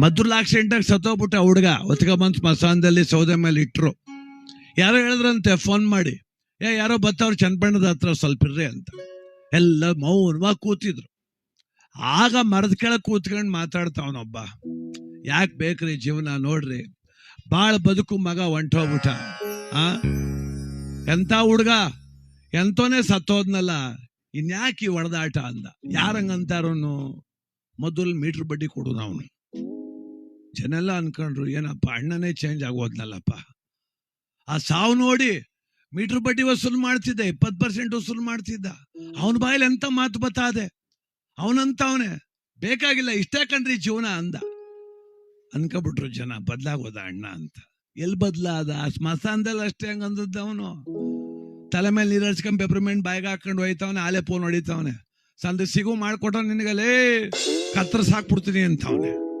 ಮದ್ರಲ್ ಆಕ್ಸಿಡೆಂಟಾಗಿ ಸತ್ತೋಗ್ಬಿಟ್ಟ ಹುಡುಗ. ಒತ್ಕೊಂಬಂದ್ ಸ್ಮಶಾನದಲ್ಲಿ ಸೌದೆ ಮೇಲೆ ಇಟ್ರು. ಯಾರೋ ಹೇಳಿದ್ರಂತೆ ಫೋನ್ ಮಾಡಿ. ಏ, ಯಾರೋ ಬತ್ತವ್ರು ಚನ್ನಪಣ್ಣದ ಹತ್ರ ಸ್ವಲ್ಪ ಇರ್ರಿ ಅಂತ. ಎಲ್ಲ ಮೌನವಾಗಿ ಕೂತಿದ್ರು. ಆಗ ಮರದ ಕೆಳಗೆ ಕೂತ್ಕೊಂಡು ಮಾತಾಡ್ತಾವನೊಬ್ಬ ಯಾಕೆ ಬೇಕ್ರಿ ಜೀವನ ನೋಡ್ರಿ. ಬಾಳ ಬದುಕು ಮಗ ಹೊಂಟೋಗ್ಬಿಟ್ಟ ಆ? ಎಂತ ಹುಡ್ಗ? ಎಂತೋನೇ ಸತ್ತೋದ್ನಲ್ಲ. ಇನ್ಯಾಕೆ ಹೊಡೆದಾಟ ಅಂದ. ಯಾರಂಗಂತಾರನು ಮೊದಲು ಮೀಟರ್ ಬಡ್ಡಿ ಕೊಡು ಅವನು. ಜನ ಎಲ್ಲ ಅನ್ಕೊಂಡ್ರು, ಏನಪ್ಪ, ಅಣ್ಣನೇ ಚೇಂಜ್ ಆಗೋದ್ನಲ್ಲಪ್ಪ? ಆ ಸಾವು ನೋಡಿ ಮೀಟರ್ ಬಡ್ಡಿ ವಸೂಲು ಮಾಡ್ತಿದ್ದ, ಇಪ್ಪತ್ತು ಪರ್ಸೆಂಟ್ ವಸೂಲು ಮಾಡ್ತಿದ್ದ. ಅವನ ಬಾಯಲ್ಲಿ ಎಂತ ಮಾತು ಬತ್ತಾದೆ ಅವನೇ, ಬೇಕಾಗಿಲ್ಲ, ಇಷ್ಟೇ ಕಣ್ರಿ ಜೀವನ ಅಂದ. ಅನ್ಕೊಬಿಟ್ರು ಜನ, ಬದ್ಲಾಗೋದ ಅಣ್ಣ ಅಂತ. ಎಲ್ಲಿ ಬದ್ಲಾದ? ಸ್ಮಶಾನದಲ್ಲಿ ಅಷ್ಟೇ ಹಂಗ ಅಂದದ್ದು ಅವನು. ತಲೆ ಮೇಲೆ ನೀರು ಹಚ್ಕೊಂಡ್ ಪೆಪರ್ಮೆಂಟ್ ಬಾಯ್ಗೆ ಹಾಕೊಂಡು ಹೋಯ್ತವನೆ ಆಲೆ ಫೋನ್ ಹೊಡಿತವನೆ. ಸಂದ ಸಿಗು ಮಾಡ್ಕೊಟ್ಟವ್ ನಿನಗಲೇ ಕತ್ರ ಸಾಕ್ಬಿಡ್ತೀನಿ ಅಂತವನೆ.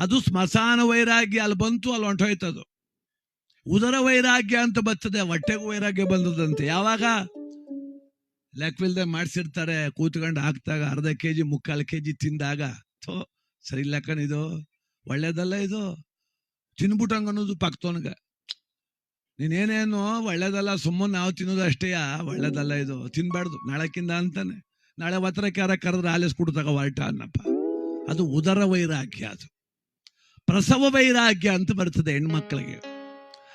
ಅದು ಸ್ಮಶಾನ ವೈರಾಗ್ಯ ಅಲ್ಲಿ ಬಂತು, ಅಲ್ಲಿ ಹೊಂಟೋಯ್ತದು ಉದರ ವೈರಾಗ್ಯ ಅಂತ ಬರ್ತದೆ, ಹೊಟ್ಟೆಗೂ ವೈರಾಗ್ಯ ಬಂದದಂತೆ. ಯಾವಾಗ? ಲೆಕ್ಕವಿಲ್ದೆ ಮಾಡಿಸಿರ್ತಾರೆ, ಕೂತ್ಕೊಂಡು ಹಾಕ್ದಾಗ ಅರ್ಧ ಕೆ ಜಿ ಮುಕ್ಕಾಲು ಕೆ ಜಿ ತಿಂದಾಗ. ಥೋ, ಸರಿ ಲೆಕ್ಕನ ಇದು. ಒಳ್ಳೇದಲ್ಲ ಇದು. ತಿನ್ಬಿಟ್ಟಂಗ ಅನ್ನೋದು ಪಕ್ತೋನ್ಗ ನೀನೇನೇನು ಒಳ್ಳೇದಲ್ಲ, ಸುಮ್ಮನೆ ನಾವು ತಿನ್ನೋದು ಅಷ್ಟೇ ಒಳ್ಳೇದಲ್ಲ ಇದು. ತಿನ್ಬಾರ್ದು. ನಾಳಕ್ಕಿಂದ ಅಂತಾನೆ. ನಾಳೆ ಒತ್ತರಕ್ಕೆ ಯಾರ ಕರೆದ್ರೆ ಆಲಿಸ್ ಕೊಡ್ತಾಗ ಹೊರಟ ಅನ್ನಪ್ಪ. ಅದು ಉದರ ವೈರಾಗ್ಯ ಅದು. ಪ್ರಸವ ವೈರಾಗ್ಯ ಅಂತ ಬರ್ತದೆ ಹೆಣ್ಮಕ್ಳಿಗೆ.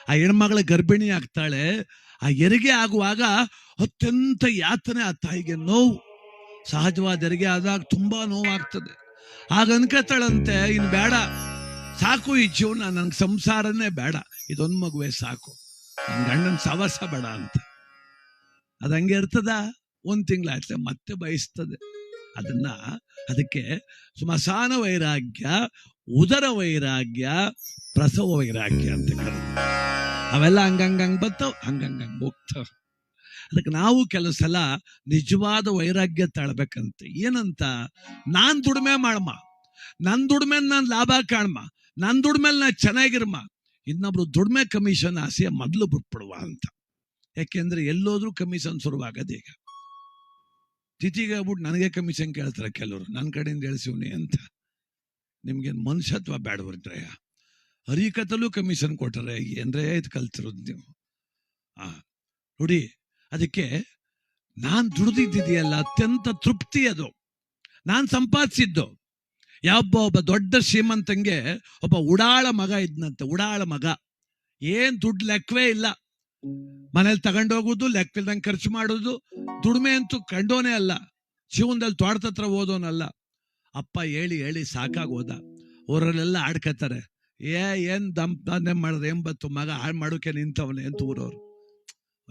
ಆ ಹೆಣ್ಮಗಳ ಗರ್ಭಿಣಿ ಆಗ್ತಾಳೆ ಆ ಹೆರಿಗೆ ಆಗುವಾಗ ಅತ್ಯಂತ ಯಾತನೆ ಆ ತಾಯಿಗೆ ನೋವು. ಸಹಜವಾದ ಹೆರಿಗೆ ಆದಾಗ ತುಂಬಾ ನೋವಾಗ್ತದೆ. ಆಗ ಅನ್ಕೋತಾಳಂತೆ ಇನ್ ಬೇಡ. ಸಾಕು ಈ ಜೀವನ, ನನ್ಗೆ ಸಂಸಾರನೇ ಬೇಡ. ಇದೊಂದ್ ಮಗುವೆ ಸಾಕು. ನನ್ ಗಂಡನ ಸವಸ ಬೇಡ ಅಂತ. ಅದಂಗೆ ಇರ್ತದ? ಒಂದ್ ತಿಂಗಳಾಯ್ತಲೆ ಮತ್ತೆ ಬಯಸ್ತದೆ. ಅದನ್ನ, ಅದಕ್ಕೆ ಸ್ಮಶಾನ ವೈರಾಗ್ಯ ಉದರ ವೈರಾಗ್ಯ, ಪ್ರಸವ ವೈರಾಗ್ಯ ಅಂತ ಕರೆದು ಅವೆಲ್ಲ ಹಂಗಂಗಂಗ್ ಬರ್ತಾವ ಹಂಗಂಗಂಗ್ ಹೋಗ್ತಾವ. ಅದಕ್ಕೆ ನಾವು ಕೆಲವು ಸಲ ನಿಜವಾದ ವೈರಾಗ್ಯ ತಾಳ್ಬೇಕಂತ. ಏನಂತ? ನಾನ್ ದುಡಿಮೆ ಮಾಡಮ್ಮ ನನ್ ದುಡಿಮೆ ನಾನ್ ಲಾಭ ಕಾಣ್ಮ. ನನ್ ದುಡಿಮೆಲ್ ನಾ ಚೆನ್ನಾಗಿರ್ಮ. ಇನ್ನೊಬ್ರು ದುಡಿಮೆ ಕಮಿಷನ್ ಆಸೆ ಮೊದಲು ಬಿಟ್ಬಿಡುವ ಅಂತ. ಯಾಕೆಂದ್ರೆ ಎಲ್ಲೋದ್ರೂ ಕಮಿಷನ್ ಶುರುವಾಗದ ಈಗ. ತಿಥಿಗೆ ಆಗ್ಬಿಟ್ಟು ನನಗೆ ಕಮಿಷನ್ ಕೇಳ್ತಾರೆ ಕೆಲವರು. ನನ್ನ ಕಡೆಯಿಂದ ಹೇಳ್ಸಿವ್ನಿ ಅಂತ. ನಿಮ್ಗೆ ಮನುಷ್ಯತ್ವ ಬೇಡವರ್ಡ್ರಯ್ಯ ಹರಿಕತಲ್ಲೂ ಕಮಿಷನ್ ಕೊಟ್ಟರೆ. ಏನ್ರೇ ಇದು ಕಲ್ತಿರೋದು ನೀವು. ಆ, ನೋಡಿ, ಅದಕ್ಕೆ ನಾನ್ ದುಡಿದಿದ್ದೀಯಲ್ಲ ಅತ್ಯಂತ ತೃಪ್ತಿ ಅದು. ನಾನ್ ಸಂಪಾದಿಸಿದ್ದು. ಯಾವೊಬ್ಬ ಒಬ್ಬ ದೊಡ್ಡ ಶ್ರೀಮಂತಂಗೆ ಒಬ್ಬ ಉಡಾಳ ಮಗ ಇದ್ನಂತೆ, ಉಡಾಳ ಮಗ. ಏನ್ ದುಡ್ಡು ಲೆಕ್ಕವೇ ಇಲ್ಲ. ಮನೇಲಿ ತಗೊಂಡೋಗೋದು ಲೆಕ್ಕವಿಲ್ದಂಗೆ ಖರ್ಚು ಮಾಡೋದು. ದುಡಿಮೆ ಅಂತೂ ಕಂಡೋನೇ ಅಲ್ಲ. ಜೀವನದಲ್ಲಿ ತೋಟದ ಓದೋನಲ್ಲ. ಅಪ್ಪ ಹೇಳಿ ಹೇಳಿ ಸಾಕಾಗೋದ ಊರಲ್ಲೆಲ್ಲ ಆಡ್ಕತ್ತಾರೆ. ಏ, ಏನ್ ದಂಪನೆ ಮಾಡಿದ್ರೆ ಎಂಬತ್ತು ಬತ್ತು ಮಗ ಹಾಳು ಮಾಡೋಕೆ ನಿಂತವನೆ ಅಂತ ಊರವ್ರು.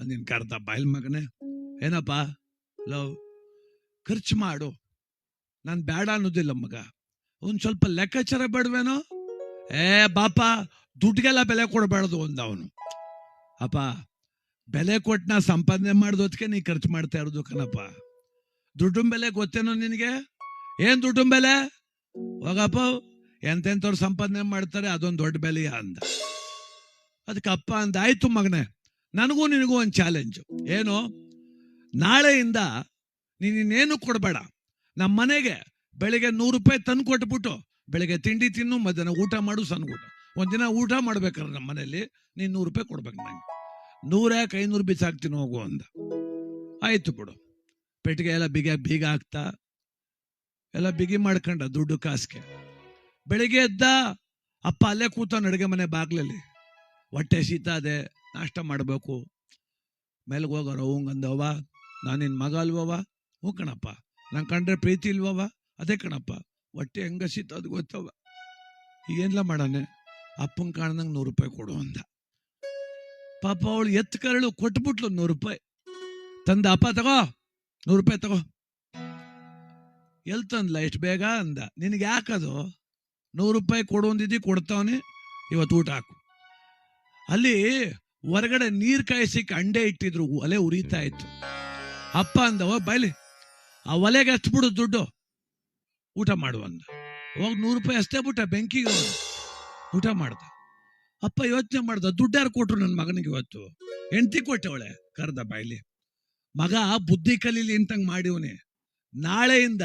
ನಿನ್ ಕರ್ದ ಬಾಯಿಲ್ ಮಗನೇ. ಏನಪ್ಪ? ಲವ್ ಖರ್ಚು ಮಾಡು. ನಾನು ಬೇಡ ಅನ್ನೋದಿಲ್ಲ ಮಗ. ಒಂದ್ ಸ್ವಲ್ಪ ಲೆಕ್ಕಾಚಾರ ಬೇಡವೇನೋ? ಏ, ಬಾಪ ದುಡ್ಡಿಗೆಲ್ಲ ಬೆಲೆ ಕೊಡಬಾರ್ದು ಅಂದ ಅವನು. ಅಪ್ಪ, ಬೆಲೆ ಕೊಟ್ಟು ನಾ ಸಂಪಾದನೆ ಮಾಡೋದಕ್ಕೆ ನೀ ಖರ್ಚು ಮಾಡ್ತಾ ಇರೋದು ಕಣಪ್ಪ. ದುಡ್ಡು ಬೆಲೆ ಗೊತ್ತೇನೋ ನಿನಗೆ? ಏನ್ ದುಡ್ಡು ಬೆಲೆ? ಹೋಗಪ್ಪ, ಎಂತೆಂಥವ್ರು ಸಂಪಾದನೆ ಮಾಡ್ತಾರೆ, ಅದೊಂದು ದೊಡ್ಡ ಬೆಲೆ ಅಂದ. ಅದಕ್ಕೆ ಅಪ್ಪ ಅಂದ, ಆಯ್ತು ಮಗನೇ, ನನಗೂ ನಿನಗೂ ಒಂದು ಚಾಲೆಂಜ್ ಏನು? ನಾಳೆಯಿಂದ ನೀನ್ ಇನ್ನೇನು ಕೊಡಬೇಡ. ನಮ್ಮ ಮನೆಗೆ ಬೆಳಿಗ್ಗೆ ನೂರು ರೂಪಾಯಿ ತಂದು ಕೊಟ್ಬಿಟ್ಟು, ಬೆಳಿಗ್ಗೆ ತಿಂಡಿ ತಿನ್ನು, ಮಧ್ಯಾಹ್ನ ಊಟ ಮಾಡು ಸಣ್ಣ ಊಟ ಒಂದಿನ ಊಟ ಮಾಡ್ಬೇಕಾದ್ರೆ ನಮ್ಮ ಮನೇಲಿ ನೀನು ನೂರು ರೂಪಾಯಿ ಕೊಡ್ಬೇಕು ನಂಗೆ. ನೂರ್ಯಾಕೆ ಐನೂರು ಬಿಸಾಕ್ತೀನಿ ಹೋಗು ಅಂದ. ಆಯ್ತು ಬಿಡು. ಪೆಟ್ಟಿಗೆ ಎಲ್ಲ ಬಿಗ, ಬೀಗ ಹಾಕ್ತಾ ಎಲ್ಲ ಬಿಗಿ ಮಾಡ್ಕೊಂಡ ದುಡ್ಡು ಕಾಸಿಗೆ. ಬೆಳಿಗ್ಗೆ ಎದ್ದ ಅಪ್ಪ ಅಲ್ಲೇ ಕೂತಾನ ಅಡುಗೆ ಮನೆ ಬಾಗ್ಲಲ್ಲಿ. ಹೊಟ್ಟೆ ಶೀತ ಅದೆ, ನಾಷ್ಟ ಮಾಡಬೇಕು. ಮೇಲ್ಗೋಗೋರ ಹಂಗಂದವ ನಾನು ನಿನ್ನ ಮಗ ಅಲ್ವವ ಹ್ಞೂ ಕಣಪ್ಪ, ನಂಗೆ ಕಂಡ್ರೆ ಪ್ರೀತಿ ಇಲ್ವವ ಅದೇ ಕಣಪ್ಪ, ಹೊಟ್ಟೆ ಹೆಂಗ ಶೀತ ಅದು ಗೊತ್ತವ ಈಗೇನ್ಲ ಮಾಡಾನೆ ಅಪ್ಪನ ಕಾಣ್ದಂಗೆ ನೂರು ರೂಪಾಯಿ ಕೊಡು ಅಂದ. ಪಾಪ ಅವಳು ಎತ್ತು ಕರಳು ಕೊಟ್ಬಿಟ್ಲು ನೂರು ರೂಪಾಯಿ. ತಂದ, ಅಪ್ಪ ತಗೋ, ನೂರು ರೂಪಾಯಿ ತಗೋ. ಎಲ್ ತಂದ್ಲ ಎಷ್ಟು ಬೇಗ ಅಂದ. ನಿನಗೆ ಯಾಕದು ನೂರು ರೂಪಾಯಿ ಕೊಡುವಂದಿದ್ದಿ ಕೊಡ್ತಾವನೆ, ಇವತ್ತು ಊಟ ಹಾಕು. ಅಲ್ಲಿ ಹೊರಗಡೆ ನೀರ್ ಕಾಯಿಸಿಕ್ ಅಂಡೆ ಇಟ್ಟಿದ್ರು, ಒಲೆ ಉರಿತಾ ಇತ್ತು. ಅಪ್ಪ ಅಂದವ, ಬೈಲಿ, ಆ ಒಲೆಗೆ ಅಷ್ಟು ಬಿಡು ದುಡ್ಡು. ಊಟ ಮಾಡು ಅಂದ. ಹೋಗ್ ನೂರು ರೂಪಾಯಿ ಅಷ್ಟೇ ಬಿಟ್ಟ, ಬೆಂಕಿಗೆ ಊಟ ಮಾಡ್ದ. ಅಪ್ಪ ಯೋಚನೆ ಮಾಡ್ದ, ದುಡ್ಡು ಯಾರು ಕೊಟ್ರು ನನ್ನ ಮಗನಿಗೆ ಇವತ್ತು? ಹೆಂಡತಿ ಕೊಟ್ಟವಳೆ, ಕರ್ದ ಬಾಯ್ಲಿ ಮಗ ಬುದ್ಧಿ ಕಲೀಲಿ ಅಂತಂಗ್ ಮಾಡಿವನೆ. ನಾಳೆಯಿಂದ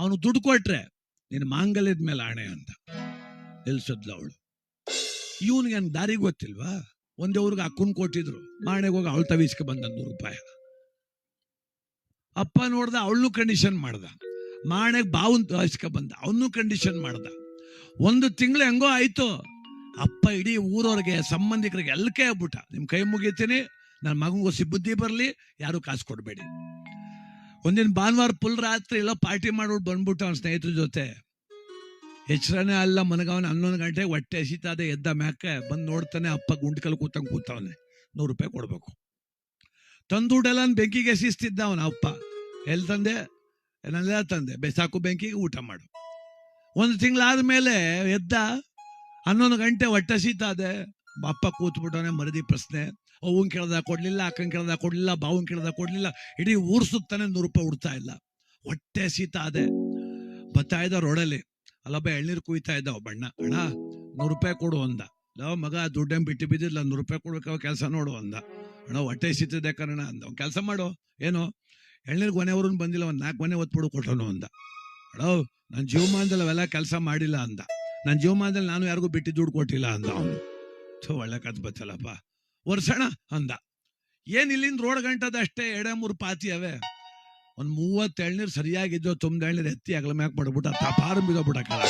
ಅವನು ದುಡ್ಡು ಕೊಟ್ರೆ ನಿನ್ನ ಮಾಂಗಲ್ಯದ ಮೇಲೆ ಆಣೆ ಅಂತ ನಿಲ್ಸದ್ಲ ಅವಳು. ಇವನಿಗೆ ದಾರಿ ಗೊತ್ತಿಲ್ವಾ? ಒಂದೇ ಊರಿಗೆ ಅಕ್ಕನ್ ಕೊಟ್ಟಿದ್ರು. ಮಾಣೆಗೆ ಹೋಗಿ ಅವಳು ತವಿಸ್ಕೆ ಬಂದ ನೂರು ರೂಪಾಯಿ. ಅಪ್ಪ ನೋಡ್ದ ಅವಳನ್ನು ಕಂಡೀಷನ್ ಮಾಡ್ದ. ಮಾಣೆಗೆ ಬಾವನ್ ತವಿಸ್ಕೆ ಬಂದ ಅವನು ಕಂಡೀಷನ್ ಮಾಡ್ದ. ಒಂದು ತಿಂಗಳು ಹೆಂಗೋ ಆಯ್ತು. ಅಪ್ಪ ಇಡೀ ಊರವ್ರಿಗೆ, ಸಂಬಂಧಿಕರಿಗೆ ಕೈ ಆಗ್ಬಿಟ್ಟ ನಿಮ್ ಕೈ ಮುಗಿತೀನಿ ನನ್ನ ಮಗನಿಗೂ ಸಿಬ್ಬುದ್ದಿ ಬರಲಿ, ಯಾರು ಕಾಸು ಕೊಡಬೇಡಿ. ಒಂದಿನ ಭಾನುವಾರ ಫುಲ್ ರಾತ್ರಿ ಎಲ್ಲ ಪಾರ್ಟಿ ಮಾಡ್ಬಿಟ್ಟು ಬಂದ್ಬಿಟ್ಟು ಅವನ ಸ್ನೇಹಿತರ ಜೊತೆ. ಎಚ್ಚರನೇ ಅಲ್ಲ ಮನಗವನ ಹನ್ನೊಂದು ಗಂಟೆಗೆ ಹೊಟ್ಟೆ ಹಸಿತಾದೆ ಎದ್ದ ಮ್ಯಾಕೆ ಬಂದು ನೋಡ್ತಾನೆ ಅಪ್ಪ ಗುಂಡ್ಕಲ್ ಕೂತಂಗೆ ಕೂತವನೆ. ನೂರು ರೂಪಾಯಿ ಕೊಡಬೇಕು. ತಂದುಡೆಲ್ಲ ಬೆಂಕಿಗೆ ಎಸಿಸ್ತಿದ್ದ ಅವನ ಅಪ್ಪ. ಎಲ್ಲಿ ತಂದೆ? ಏನೆಲ್ಲ ತಂದೆ. ಬೆಸಾಕು ಬೆಂಕಿಗೆ ಊಟ ಮಾಡು. ಒಂದು ತಿಂಗಳಾದ್ಮೇಲೆ ಎದ್ದ ಹನ್ನೊಂದು ಗಂಟೆ ಹೊಟ್ಟೆ ಹಸಿತಾದೆ. ಅಪ್ಪ ಕೂತ್ಬಿಟ್ಟವನೆ ಮರದಿ ಪ್ರಶ್ನೆ. ಅವ್ವನ್ ಕೇಳ್ದ ಕೊಡ್ಲಿಲ್ಲ, ಅಕ್ಕನ ಕೇಳ್ದ ಕೊಡ್ಲಿಲ್ಲ, ಬಾವನ್ ಕೇಳ್ದ ಕೊಡ್ಲಿಲ್ಲ, ಇಡೀ ಊರ್ ಸುತ್ತಾನೆ ನೂರು ರೂಪಾಯಿ ಉಡ್ತಾ ಇಲ್ಲ. ಹೊಟ್ಟೆ ಸೀತ ಅದೇ. ಬರ್ತಾ ಇದ್ದ ರೋಡಲ್ಲಿ. ಅಲ್ಲೊಬ್ಬ ಎಳ್ನೀರ್ ಕುಯ್ತಾ ಇದ್ದ ಬಣ್ಣ ಅಣ್ಣ. ನೂರು ರೂಪಾಯಿ ಕೊಡು ಅಂದ. ಲವ್ ಮಗ, ದುಡ್ಡೇನ್ ಬಿಟ್ಟು ಬಿದ್ದಿಲ್ಲ ನೂರು ರೂಪಾಯಿ ಕೊಡ್ಬೇಕು ಕೆಲಸ ನೋಡು ಅಂದ. ಅಣ್ಣ, ಹೊಟ್ಟೆ ಸೀತದೆ ಕಣ ಅಂದ. ಅವ್ನು ಕೆಲಸ ಮಾಡು. ಏನು? ಎಳ್ನೀರು ಕೊನೆಯವ್ರನ್ನ ಬಂದಿಲ್ಲ, ಒಂದು ನಾಲ್ಕು ಮನೆ ಒತ್ಬಿಡು ಕೊಟ್ಟನು ಅಂದ. ಅಡೋ ನನ್ನ ಜೀವಮಾನದಲ್ಲಿ ಅವೆಲ್ಲ ಕೆಲಸ ಮಾಡಿಲ್ಲ ಅಂದ. ನನ್ನ ಜೀವಮಾನದಲ್ಲಿ ನಾನು ಯಾರಿಗೂ ಬಿಟ್ಟು ದುಡ್ಡು ಕೊಟ್ಟಿಲ್ಲ ಅಂದ ಅವನು. ಒಳ್ಳೆ ಕತ್ ಬತ್ತಲ್ಲಪ್ಪ. ವರ್ಷಣ ಅಂದ. ಏನ್ ಇಲ್ಲಿಂದ ರೋಡ್ ಗಂಟದ ಅಷ್ಟೇ ಎಡ ಮೂರು ಪಾತಿ ಅವೆ? ಒಂದ್ ಮೂವತ್ತು ಎಳ್ನೀರು ಸರಿಯಾಗಿದ್ದೋ ತುಂಬ ಎಳ್ನೀರು ಎತ್ತಿ ಅಗಲ ಮ್ಯಾಕ್ ಮಾಡ್ಬಿಟ್ಟ ತಪಾರ ಬಿದ್ದೋಗ್ಬಿಟ್ಟ ಕಾಲ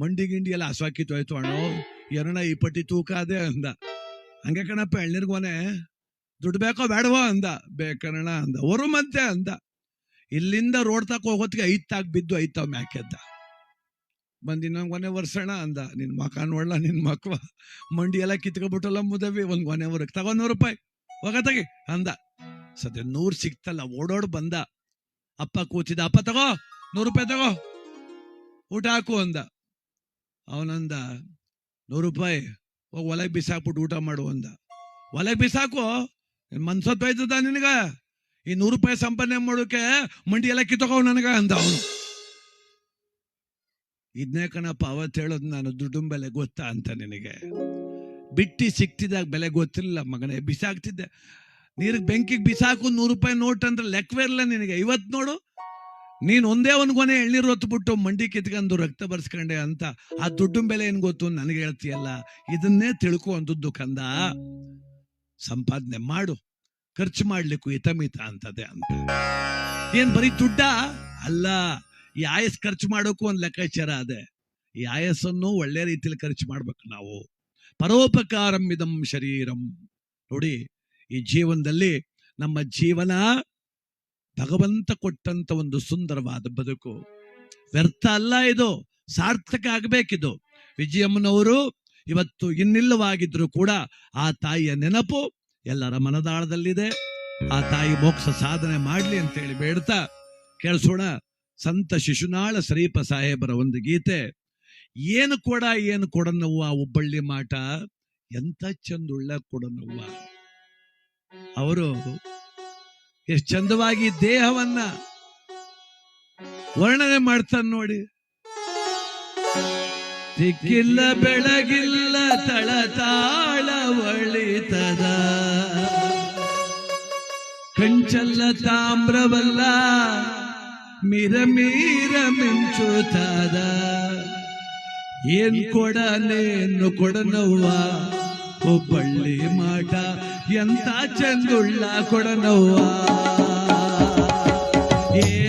ಮಂಡಿ ಗಿಂಡಿ ಎಲ್ಲ ಹಸ್ವಾಕಿತ್ತು ಆಯ್ತು ಅಣ್ಣೋ, ಎರಣ ಈ ಪಟ್ಟಿ ತೂಕ ಅದೇ ಅಂದ. ಹಂಗೆ ಕಣಪ್ಪ ಎಳ್ನೀರ್ಗೋನೆ ದುಡ್ಡು ಬೇಕೋ ಬೇಡವೋ ಅಂದ. ಬೇಕಣ್ಣ ಅಂದ. ಅವರು ಮತ್ತೆ ಅಂದ. ಇಲ್ಲಿಂದ ರೋಡ್ ತಕ ಹೋಗೋತ್ತಿಗೆ ಐತಾಗ್ ಬಿದ್ದು ಐತಾವ್ ಮ್ಯಾಕೆದ್ದ ಬಂದ್ ಇನ್ನೊಂದು ಗೊನೆ ವರ್ಷಣ ಅಂದ. ನಿನ್ ಮಕ್ಕ ನೋಡ್ಲ ನಿನ್ನ ಮಕ್ಳ ಮಂಡಿ ಎಲ್ಲ ಕಿತ್ಕೊಬಿಟ್ಟಲ್ಲ ಮುದವಿ. ಒಂದು ಕೊನೆ ವರ್ಗ ತಗೋ ನೂರು ರೂಪಾಯಿ. ಹೋಗ ತಗಿ ಅಂದ. ಸದ್ಯ ನೂರು ಸಿಕ್ತಲ್ಲ ಓಡೋಡ್ ಬಂದ. ಅಪ್ಪ ಕೂತಿದ್ದ, ಅಪ್ಪ ತಗೋ, ನೂರು ರೂಪಾಯಿ ತಗೋ. ಊಟ ಹಾಕು ಅಂದ. ಅವನಂದ, ನೂರು ರೂಪಾಯಿ, ಹೋಗಿ ಒಲೆಗೆ ಬಿಸಾಕ್ಬಿಟ್ಟು ಊಟ ಮಾಡು ಅಂದ. ಒಲೆಗೆ ಬಿಸಾಕು? ಮನ್ಸತ್ ಹೋಯ್ತದ ನಿನಗ? ಈ ನೂರು ರೂಪಾಯಿ ಸಂಪಾದನೆ ಮಾಡೋಕೆ ಮಂಡಿ ಎಲ್ಲ ಕಿತ್ತಕೋ ನನಗ? ಅಂದ ಅವನು. ಇದನ್ನೇ ಕಣಪ್ಪ, ಅವತ್ತು ಹೇಳೋದು ನಾನು ದುಡ್ಡಿನ ಬೆಲೆ ಗೊತ್ತಾ ಅಂತ ನಿನಗೆ? ಬಿಟ್ಟಿ ಸಿಕ್ತಿದಾಗ ಬೆಲೆ ಗೊತ್ತಿರಲಿಲ್ಲ ಮಗನೇ, ಬಿಸಾಕ್ತಿದ್ದೆ. ನೀರಿಗೆ ಬೆಂಕಿಗೆ ಬಿಸಾಕು ನೂರು ರೂಪಾಯಿ ನೋಟ್ ಅಂದ್ರೆ ಲೆಕ್ಕವೇ ಇರಲ್ಲ ನಿನಗೆ. ಇವತ್ತು ನೋಡು, ನೀನ್ ಒಂದೇ ಒಂದು ಕೊನೆ ಎಳ್ನೀರು ಹೊತ್ಬಿಟ್ಟು ಮಂಡಿ ಕಿತ್ಕೊಂಡು ರಕ್ತ ಬರ್ಸ್ಕೊಂಡೆ ಅಂತ ಆ ದುಡ್ಡಿನ ಬೆಲೆ ಏನ್ ಗೊತ್ತು ನನಗೆ ಹೇಳ್ತೀಯಲ್ಲ? ಇದನ್ನೇ ತಿಳ್ಕೊ ಕಂದ. ಸಂಪಾದನೆ ಮಾಡು, ಖರ್ಚು ಮಾಡ್ಲಿಕ್ಕೂ ಹಿತಮಿತ ಅಂತದೆ ಅಂತ. ಏನ್ ಬರೀ ದುಡ್ಡ? ಅಲ್ಲ ಈ ಆಯಸ್ ಖರ್ಚು ಮಾಡೋಕ್ಕೂ ಒಂದು ಲೆಕ್ಕಾಚಾರ ಅದೇ. ಈ ಆಯಸ್ಸನ್ನು ಒಳ್ಳೆ ರೀತಿಯಲ್ಲಿ ಖರ್ಚು ಮಾಡ್ಬೇಕು ನಾವು. ಪರೋಪಕಾರಂ ಇದಂ ಶರೀರಂ. ನೋಡಿ, ಈ ಜೀವನದಲ್ಲಿ ನಮ್ಮ ಜೀವನ ಭಗವಂತ ಕೊಟ್ಟಂತ ಒಂದು ಸುಂದರವಾದ ಬದುಕು. ವ್ಯರ್ಥ ಅಲ್ಲ ಇದು, ಸಾರ್ಥಕ ಆಗಬೇಕಿದು. ವಿಜಯಮ್ಮನವರು ಇವತ್ತು ಇನ್ನಿಲ್ಲವಾಗಿದ್ರು ಕೂಡ ಆ ತಾಯಿಯ ನೆನಪು ಎಲ್ಲರ ಮನದಾಳದಲ್ಲಿದೆ. ಆ ತಾಯಿ ಮೋಕ್ಷ ಸಾಧನೆ ಮಾಡ್ಲಿ ಅಂತ ಹೇಳಿ ಬೇಡ್ತಾ ಕೇಳಿಸೋಣ. ಸಂತ ಶಿಶುನಾಳ ಶ್ರೀಪ ಸಾಹೇಬರ ಒಂದು ಗೀತೆ, ಏನು ಕೊಡ, ಏನು ಕೊಡನವ್ವ ಹುಬ್ಬಳ್ಳಿ ಮಾಟ? ಎಂತ ಚಂದುಳ್ಳ ಕೊಡನವ್ವ? ಅವರು, ಎಷ್ಟು ಚಂದವಾಗಿ ದೇಹವನ್ನ ವರ್ಣನೆ ಮಾಡ್ತಾನೆ ನೋಡಿ. ದಿಕ್ಕಿಲ್ಲ ಬೆಳಗಿಲ್ಲ ತಳತಾಳ ಒಳಿತದ. ಕಂಚಲ್ಲ ತಾಮ್ರವಲ್ಲ ಮಿರ ಮೀರ ಮಿಂಚುತ್ತದ ಏನ್ ಕೊಡನೇನು ಕೊಡನವ್ವ? ಹುಬ್ಬಳ್ಳಿ ಮಾಟ ಎಂತ ಚಂದುಳ್ಳ ಕೊಡನವ್ವ? ಏನು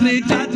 acreditar.